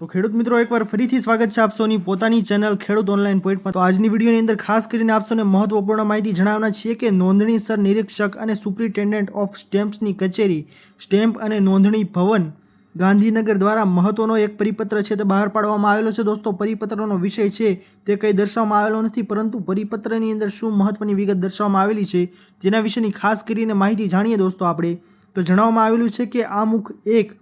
તો ખેડૂત મિત્રો, એકવાર ફરીથી સ્વાગત છે આપસોની પોતાની ચેનલ ખેડૂત ઓનલાઈન પોઈન્ટમાં. તો આજની વિડીયોની અંદર ખાસ કરીને આપસોને મહત્વપૂર્ણ માહિતી જણાવવાના છીએ કે નોંધણીસર નિરીક્ષક અને સુપ્રિન્ટેન્ડન્ટ ઓફ સ્ટેમ્પ્સની કચેરી, સ્ટેમ્પ અને નોંધણી ભવન ગાંધીનગર દ્વારા મહત્વનો એક પરિપત્ર છે તે બહાર પાડવામાં આવેલો છે. દોસ્તો, પરિપત્રનો વિષય છે તે કંઈ દર્શાવવામાં આવેલો નથી, પરંતુ પરિપત્રની અંદર શું મહત્વની વિગત દર્શાવવામાં આવેલી છે તેના વિશેની ખાસ કરીને માહિતી જાણીએ દોસ્તો આપણે. તો જણાવવામાં આવેલું છે કે આ મુખ એક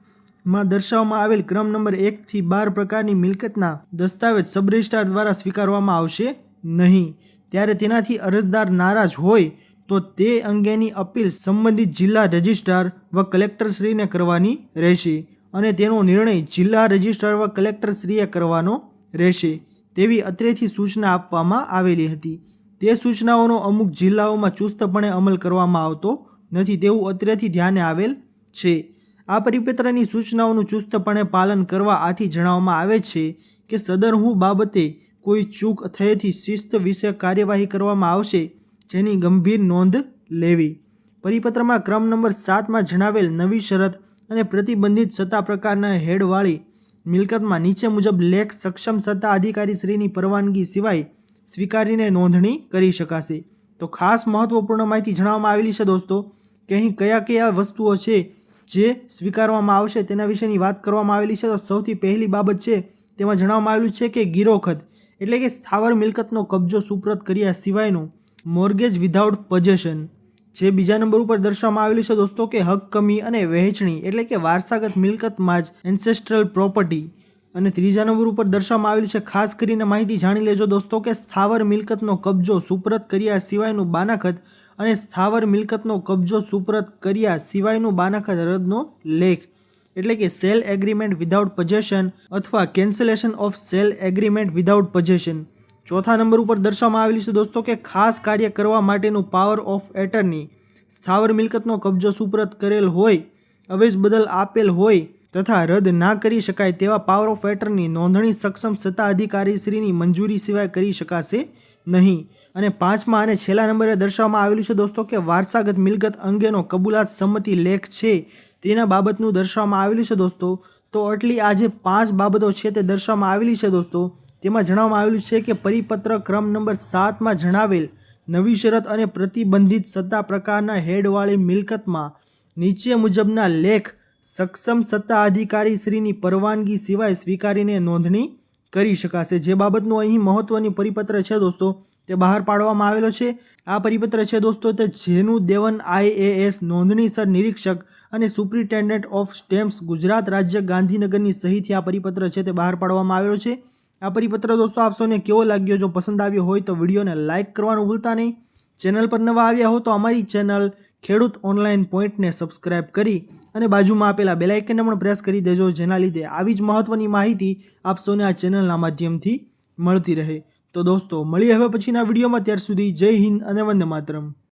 માં દર્શાવવામાં આવેલ ક્રમ નંબર એકથી બાર પ્રકારની મિલકતના દસ્તાવેજ સબ દ્વારા સ્વીકારવામાં આવશે નહીં. ત્યારે તેનાથી અરજદાર નારાજ હોય તો તે અંગેની અપીલ સંબંધિત જિલ્લા રજિસ્ટ્રાર વ કલેક્ટરશ્રીને કરવાની રહેશે અને તેનો નિર્ણય જિલ્લા રજિસ્ટ્રાર વ કલેક્ટરશ્રીએ કરવાનો રહેશે. તેવી અત્રેથી સૂચના આપવામાં આવેલી હતી. તે સૂચનાઓનો અમુક જિલ્લાઓમાં ચુસ્તપણે અમલ કરવામાં આવતો નથી તેવું અત્રેથી ધ્યાને આવેલ છે. આ પરિપત્રની સૂચનાઓનું ચુસ્તપણે પાલન કરવા આથી જણાવવામાં આવે છે કે સદરહુ બાબતે કોઈ ચૂક થયેથી શિસ્ત વિશે કાર્યવાહી કરવામાં આવશે જેની ગંભીર નોંધ લેવી. પરિપત્રમાં ક્રમ નંબર સાતમાં જણાવેલ નવી શરત અને પ્રતિબંધિત સત્તા પ્રકારના હેડવાળી મિલકતમાં નીચે મુજબ લેખ સક્ષમ સત્તા અધિકારી શ્રીની પરવાનગી સિવાય સ્વીકારીને નોંધણી કરી શકાશે. તો ખાસ મહત્વપૂર્ણ માહિતી જણાવવામાં આવેલી છે દોસ્તો કે અહીં કયા કયા વસ્તુઓ છે જે સ્વીકારવામાં આવશે તેના વિશેની વાત કરવામાં આવેલી છે. તો સૌથી પહેલી બાબત છે, તેમાં જણાવવામાં આવેલું છે કે ગિરોખત એટલે કે સ્થાવર મિલકતનો કબજો સુપ્રત કર્યા સિવાયનું મોર્ગેજ વિધાઉટ પજેશન જે બીજા નંબર ઉપર દર્શાવવામાં આવેલું છે દોસ્તો કે હક, કમી અને વહેંચણી એટલે કે વારસાગત મિલકતમાં જ એન્સેસ્ટ્રલ પ્રોપર્ટી અને ત્રીજા નંબર ઉપર દર્શાવવામાં આવેલું છે, ખાસ કરીને માહિતી જાણી લેજો દોસ્તો કે સ્થાવર મિલકતનો કબજો સુપ્રત કર્યા સિવાયનું બાનાખત અને સ્થાવર મિલકતનો કબજો સુપરત કર્યા સિવાયનું બાનાખત રદનો લેખ. એટલે કે સેલ એગ્રીમેન્ટ વિધાઉટ પોઝેશન અથવા cancellation of sale agreement without possession ચોથા નંબર ઉપર દર્શાવવામાં આવેલી છે દોસ્તો કે ખાસ કાર્ય કરવા માટેનું પાવર ઓફ એટર્ની. સ્થાવર મિલકતનો કબજો સુપરત કરેલ હોય, અવેજ બદલ આપેલ હોય તથા રદ ના કરી શકાય તેવા પાવર ઓફ એટર્ની નોંધણી સક્ષમ સત્તા અધિકારીશ્રીની મંજૂરી સિવાય કરી શકાશે નહીં. અને પાંચમા અને છેલ્લા નંબરે દર્શાવવામાં આવેલું છે દોસ્તો કે વારસાગત મિલકત અંગેનો કબૂલાત સંમતિ લેખ છે. તેના બાબતનું દર્શાવવામાં આવેલું છે દોસ્તો. તો આટલી આ જે પાંચ બાબતો છે તે દર્શાવવામાં આવેલી છે દોસ્તો. તેમાં જણાવવામાં આવેલું છે કે પરિપત્ર ક્રમ નંબર સાતમાં જણાવેલ, નવી શરત અને પ્રતિબંધિત સત્તા પ્રકારના હેડવાળી મિલકતમાં નીચે મુજબના લેખ સક્ષમ સત્તા અધિકારી શ્રીની પરવાનગી સિવાય સ્વીકારીને નોંધણી કરી શકાશે. જે બાબતનું અહીં મહત્વની પરિપત્ર છે દોસ્તો, તે બહાર પાડવામાં આવેલો છે. આ પરિપત્ર છે દોસ્તો, તે જેનું દેવન આઈએએસ નોંધણીસર નિરીક્ષક અને સુપ્રિન્ટેન્ડન્ટ ઓફ સ્ટેમ્પ્સ ગુજરાત રાજ્ય ગાંધીનગરની સહીથી આ પરિપત્ર છે તે બહાર પાડવામાં આવેલો છે. આ પરિપત્ર દોસ્તો આપસોને કેવો લાગ્યો? જો પસંદ આવ્યો હોય તો વિડીયોને લાઇક કરવાનું ભૂલતા નહીં. ચેનલ પર નવા આવ્યા હો તો અમારી ચેનલ ખેડૂત ઓનલાઈન પોઈન્ટને સબસ્ક્રાઇબ કરી અને બાજુમાં આપેલા બેલાઇકનને પણ પ્રેસ કરી દેજો, જેના લીધે આવી જ મહત્ત્વની માહિતી આપ સૌને આ ચેનલના માધ્યમથી મળતી રહે. તો દોસ્તો, મળીએ હવે પછીના વિડીયોમાં. ત્યાર સુધી જય હિન્દ અને વંદે માતરમ.